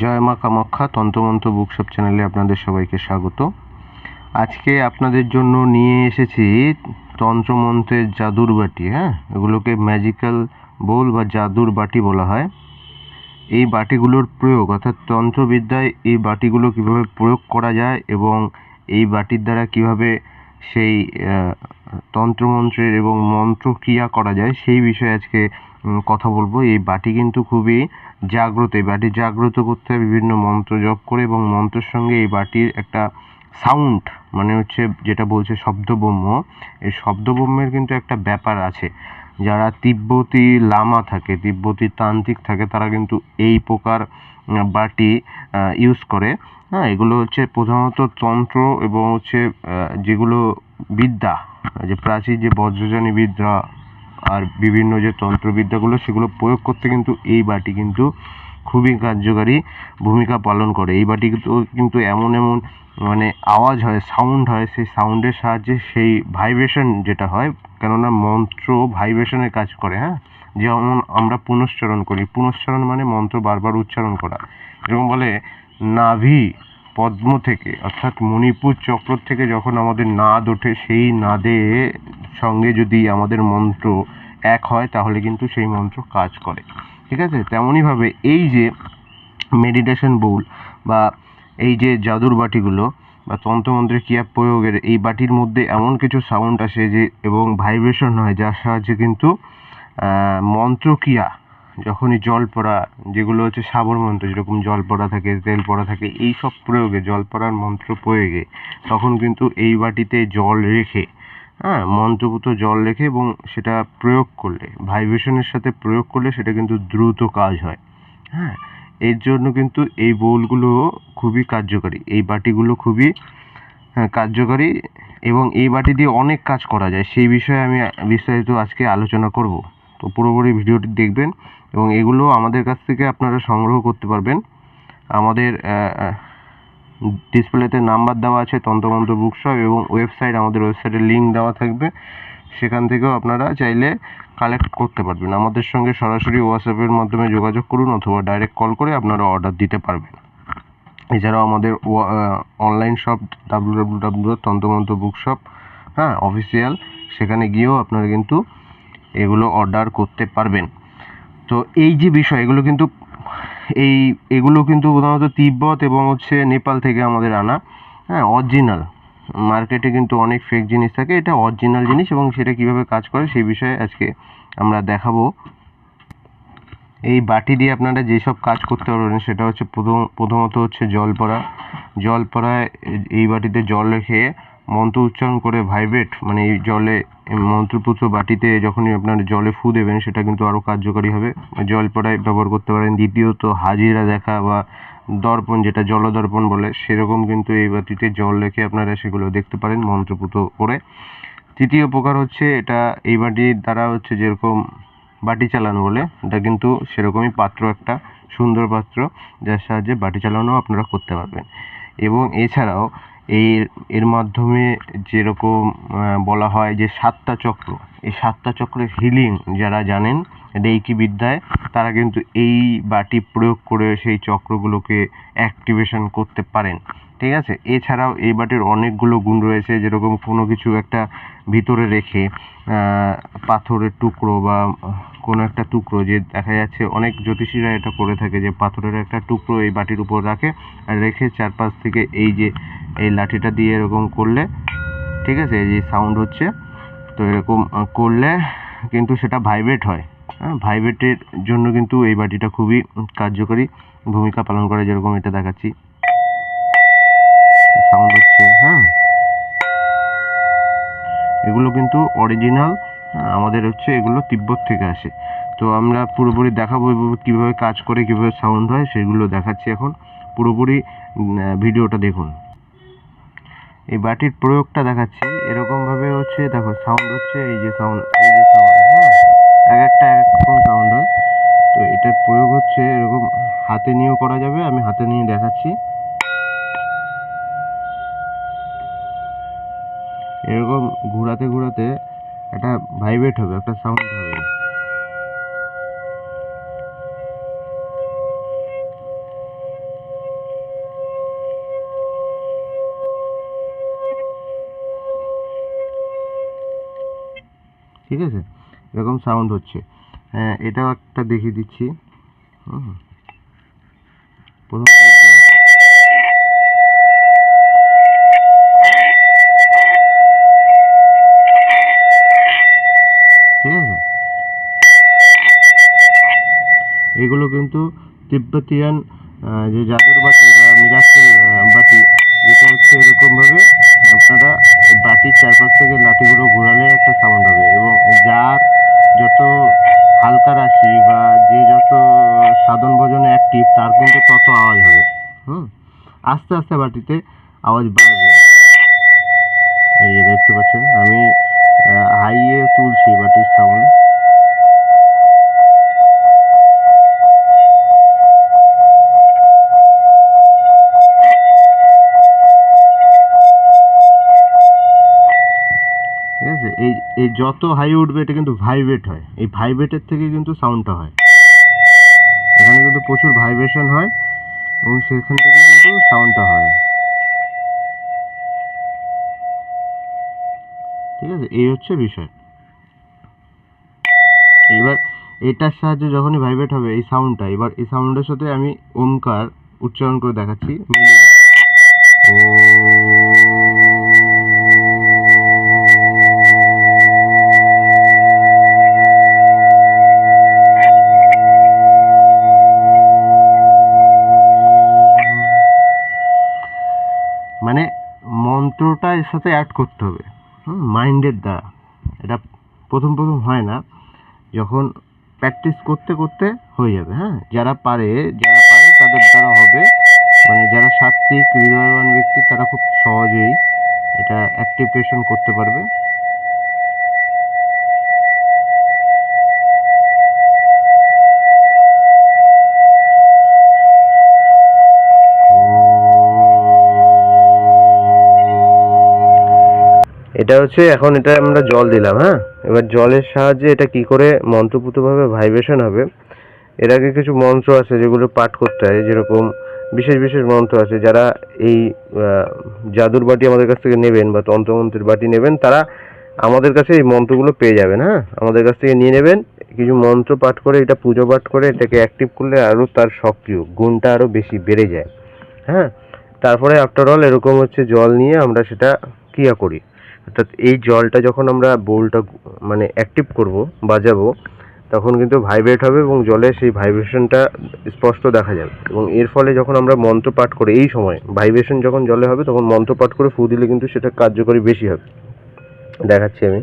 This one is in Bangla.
জয় মা কামাখ্যা তন্ত্রমন্ত্র বুকশপ চ্যানেলে আপনাদের সবাইকে স্বাগত। আজকে আপনাদের জন্য নিয়ে এসেছি তন্ত্রমন্ত্রের জাদুর বাটি হ্যাঁ? এগুলোকে ম্যাজিক্যাল বোল বা জাদুর বাটি বলা হয়। এই বাটিগুলোর প্রয়োগ, অর্থাৎ তন্ত্রবিদ্যায় এই বাটিগুলো কীভাবে প্রয়োগ করা যায় এবং এই বাটির দ্বারা কীভাবে সেই তন্ত্রমন্ত্রের এবং মন্ত্রক্রিয়া করা যায়, সেই বিষয়ে আজকে কথা বলব। এই বাটি কিন্তু খুবই জাগ্রত। এই বাটি জাগ্রত করতে বিভিন্ন মন্ত্র জপ করে এবং মন্ত্রের সঙ্গে এই বাটির একটা সাউন্ড মানে হচ্ছে যেটা বলছে শব্দব্রহ্ম এই শব্দব্রহ্মের কিন্তু একটা ব্যাপার আছে। যারা তিব্বতী লামা থাকে, তিব্বতী তান্ত্রিক থাকে, তারা কিন্তু এই প্রকার বাটি ইউজ করে। হ্যাঁ এগুলো হচ্ছে প্রধানত তন্ত্র এবং হচ্ছে যেগুলো বিদ্যা, যে প্রাচীন যে বজ্রযানী বিদ্যা আর বিভিন্ন যে তন্ত্রবিদ্যাগুলো, সেগুলো প্রয়োগ করতে কিন্তু এই বাটি কিন্তু খুবই কার্যকারী ভূমিকা পালন করে। এই বাটি কিন্তু কিন্তু এমন এমন মানে আওয়াজ হয় সাউন্ড হয়, সেই সাউন্ডের সাহায্যে সেই ভাইব্রেশন যেটা হয়, কেননা মন্ত্র ভাইব্রেশনের কাজ করে হ্যাঁ? যেমন আমরা পুনশ্চরণ করি। পুনশ্চরণ মানে মন্ত্র বারবার উচ্চারণ করা। এরকম বলে, নাভি পদ্ম থেকে অর্থাৎ মণিপুর চক্র থেকে যখন আমাদের নাদ ওঠে, সেই নাদে সঙ্গে যদি আমাদের মন্ত্র এক হয়, তাহলে কিন্তু সেই মন্ত্র কাজ করে। ঠিক আছে? তেমনইভাবে এই যে মেডিটেশন বোল বা এই যে জাদুর বাটিগুলো বা তন্ত্রমন্ত্রের ক্রিয়া প্রয়োগের এই বাটির মধ্যে এমন কিছু সাউন্ড আসে যে, এবং ভাইব্রেশন হয়, যার সাহায্যে কিন্তু মন্ত্রক্রিয়া, যখনই জল পড়া, যেগুলো হচ্ছে সাবর মন্ত্র, যেরকম জল পড়া থাকে, তেল পড়া থাকে, এই সব প্রয়োগে, জল পড়ার মন্ত্র প্রয়োগে, তখন কিন্তু এই বাটিতে জল রেখে হ্যাঁ মন্ত্রপুত জল রেখে এবং সেটা প্রয়োগ করলে ভাইব্রেশনের সাথে প্রয়োগ করলে সেটা কিন্তু দ্রুত কাজ হয়। হ্যাঁ এর জন্য কিন্তু এই বোলগুলো খুবই কার্যকারী এই বাটিগুলো খুবই হ্যাঁ, কার্যকারী এবং এই বাটি দিয়ে অনেক কাজ করা যায়। সেই বিষয়ে আমি বিস্তারিত আজকে আলোচনা করব। তো পুরোপুরি ভিডিওটি দেখবেন এবং এগুলো আমাদের কাছ থেকে আপনারা সংগ্রহ করতে পারবেন। আমাদের ডিসপ্লেতে নাম্বার দেওয়া আছে, তন্ত্রমন্ত্র বুকশপ এবং ওয়েবসাইট আমাদের ওয়েবসাইটের লিঙ্ক দেওয়া থাকবে। সেখান থেকেও আপনারা চাইলে কালেক্ট করতে পারবেন। আমাদের সঙ্গে সরাসরি হোয়াটসঅ্যাপের মাধ্যমে যোগাযোগ করুন অথবা ডাইরেক্ট কল করে আপনারা অর্ডার দিতে পারবেন। এছাড়াও আমাদের online shop W W W Tantramantra bookshop হ্যাঁ অফিসিয়াল সেখানে গিয়েও আপনারা কিন্তু এগুলো অর্ডার করতে পারবেন। তো এই যে বিষয়, এগুলো কিন্তু এই, এগুলো কিন্তু প্রধানত তিব্বত এবং হচ্ছে নেপাল থেকে আমাদের আনা হ্যাঁ অরিজিনাল মার্কেটে কিন্তু অনেক ফেক জিনিস থাকে, এটা অরিজিনাল জিনিস এবং সেটা কীভাবে কাজ করে সেই বিষয়ে আজকে আমরা দেখাবো। এই বাটি দিয়ে আপনারা যেসব কাজ করতে পারবেন সেটা হচ্ছে প্রথম, প্রথমত হচ্ছে জল পড়া জল পড়ায় এই বাটিতে জল রেখে মন্ত্র উচ্চারণ করে ভাইব্রেট মানে এই জলে মন্ত্রপুত্র বাটিতে যখনই আপনার জলে ফু দেবেন, সেটা কিন্তু আরও কার্যকারী হবে। জল পড়ায় ব্যবহার করতে পারেন। দ্বিতীয়ত হাজিরা দেখা বা দর্পণ, যেটা জলদর্পণ বলে, সেরকম কিন্তু এই বাটিতে জল রেখে আপনারা সেগুলো দেখতে পারেন মন্ত্রপুত করে। তৃতীয় প্রকার হচ্ছে এটা, এই বাটির দ্বারা হচ্ছে যেরকম বাটি চালানো বলে, এটা কিন্তু সেরকমই পাত্র একটা, সুন্দর পাত্র, যার সাহায্যে বাটি চালানো আপনারা করতে পারবেন। এবং এছাড়াও এর এর মাধ্যমে যেরকম বলা হয় যে সাতটা চক্র। এই সাতটা চক্রের হিলিং যারা জানেন রেইকি বিদ্যায়, তারা কিন্তু এই বাটি প্রয়োগ করে সেই চক্রগুলোকে অ্যাক্টিভেশন করতে পারেন। ঠিক আছে? এছাড়াও এই বাটির অনেকগুলো গুণ রয়েছে, যেরকম কোনো কিছু একটা ভিতরে রেখে পাথরের টুকরো বা কোনো একটা টুকরো, যে দেখা যাচ্ছে অনেক জ্যোতিষীরা এটা করে থাকে যে পাথরের একটা টুকরো এই বাটির উপর রাখে আর রেখে চারপাশ থেকে এই যে এই লাঠিটা দিয়ে এরকম করলে, ঠিক আছে? এই সাউন্ড হচ্ছে তো এরকম করলে কিন্তু সেটা ভাইব্রেট হয়। হ্যাঁ ভাইব্রেটের জন্য কিন্তু এই বাটিটা খুবই কার্যকরী ভূমিকা পালন করে, যেরকম এটা দেখাচ্ছি। সাউন্ড হচ্ছে হ্যাঁ। এগুলো কিন্তু অরিজিনাল আমাদের হচ্ছে এগুলো তিব্বত থেকে আসে। তো আমরা পুরোপুরি দেখাবো কীভাবে কাজ করে, কীভাবে সাউন্ড হয়, সেগুলো দেখাচ্ছি এখন। পুরোপুরি ভিডিওটা দেখুন। এই বাটির প্রয়োগটা দেখাচ্ছি এরকমভাবে হচ্ছে, দেখো সাউন্ড হচ্ছে, এই যে সাউন্ড এই যে সাউন্ড হ্যাঁ? এক একটা, এক রকম সাউন্ড হয়। তো এটার প্রয়োগ হচ্ছে, এরকম হাতে নিয়েও করা যাবে, আমি হাতে নিয়ে দেখাচ্ছি। এরকম ঘোরাতে ঘোরাতে একটা ভাইব্রেট হবে, একটা সাউন্ড ঠিক আছে? এরকম সাউন্ড হচ্ছে। হ্যাঁ এটাও একটা দেখিয়ে দিচ্ছি। প্রথম। ঠিক আছে? এগুলো কিন্তু তিব্বতিয়ান যে জাদুর বাটি বা মিরাক্কেল বাটি যেটা হচ্ছে এরকমভাবে আপনারা বাটির চারপাশ থেকে লাঠিগুলো ঘোরালে একটা সাউন্ড হবে এবং যার যত হালকা রাশি বা যে যত সাধন ভোজনে অ্যাক্টিভ তার কিন্তু তত আওয়াজ হবে। হুম? আস্তে আস্তে বাটিতে আওয়াজ বাড়বে। এই দেখতে পাচ্ছেন, আমি এই যত হাই উঠবে, এটা কিন্তু ভাইব্রেট হয়। এই ভাইব্রেটের থেকে কিন্তু সাউন্ডটা হয়। এখানে কিন্তু প্রচুর ভাইব্রেশন হয় এবং সেখান থেকে কিন্তু সাউন্ডটা হয়। ঠিক আছে? এই হচ্ছে বিষয়। এবার এটার সাহায্যে যখনই ভাইব্রেট হবে, এই সাউন্ডটা এবার এই সাউন্ডের সাথে আমি ওমকার উচ্চারণ করে দেখাচ্ছি। মিলে যায়। মানে মন্ত্রটা এর সাথে অ্যাড করতে হবে। মাইন্ডের দ্বারা। এটা প্রথম প্রথম হয় না। যখন প্র্যাকটিস করতে করতে হয়ে যাবে হ্যাঁ? যারা পারে যারা পারে তাদের দ্বারা হবে। মানে যারা সাত্বিক হৃদয়বান ব্যক্তি, তারা খুব সহজেই এটা অ্যাক্টিভেশন করতে পারবে। এটা হচ্ছে এখন এটা আমরা জল দিলাম হ্যাঁ? এবার জলের সাহায্যে এটা কি করে মন্ত্রপুতভাবে ভাইব্রেশন হবে? এর আগে কিছু মন্ত্র আছে যেগুলো পাঠ করতে হয়, যেরকম বিশেষ বিশেষ মন্ত্র আছে যারা এই জাদুর বাটি আমাদের কাছ থেকে নেবেন বা তন্ত্রমন্ত্রের বাটি নেবেন, তারা আমাদের কাছে এই মন্ত্রগুলো পেয়ে যাবেন হ্যাঁ? আমাদের কাছ থেকে নিয়ে নেবেন, কিছু মন্ত্র পাঠ করে, এটা পুজো পাঠ করে এটাকে অ্যাক্টিভ করলে আরও তার সক্রিয় গুণটা আরও বেশি বেড়ে যায় হ্যাঁ? তারপরে আফটার অল এরকম হচ্ছে জল নিয়ে আমরা সেটা ক্রিয়া করি। অর্থাৎ এই জলটা যখন আমরা বোলটা মানে অ্যাক্টিভ করব, বাজাবো, তখন কিন্তু ভাইব্রেট হবে এবং জলে সেই ভাইব্রেশনটা স্পষ্ট দেখা যাবে। এবং এর ফলে যখন আমরা মন্ত্র পাঠ করে এই সময় ভাইব্রেশন যখন জলে হবে, তখন মন্ত্র পাঠ করে ফু দিলে কিন্তু সেটা কার্যকরী বেশি হবে। দেখাচ্ছি আমি।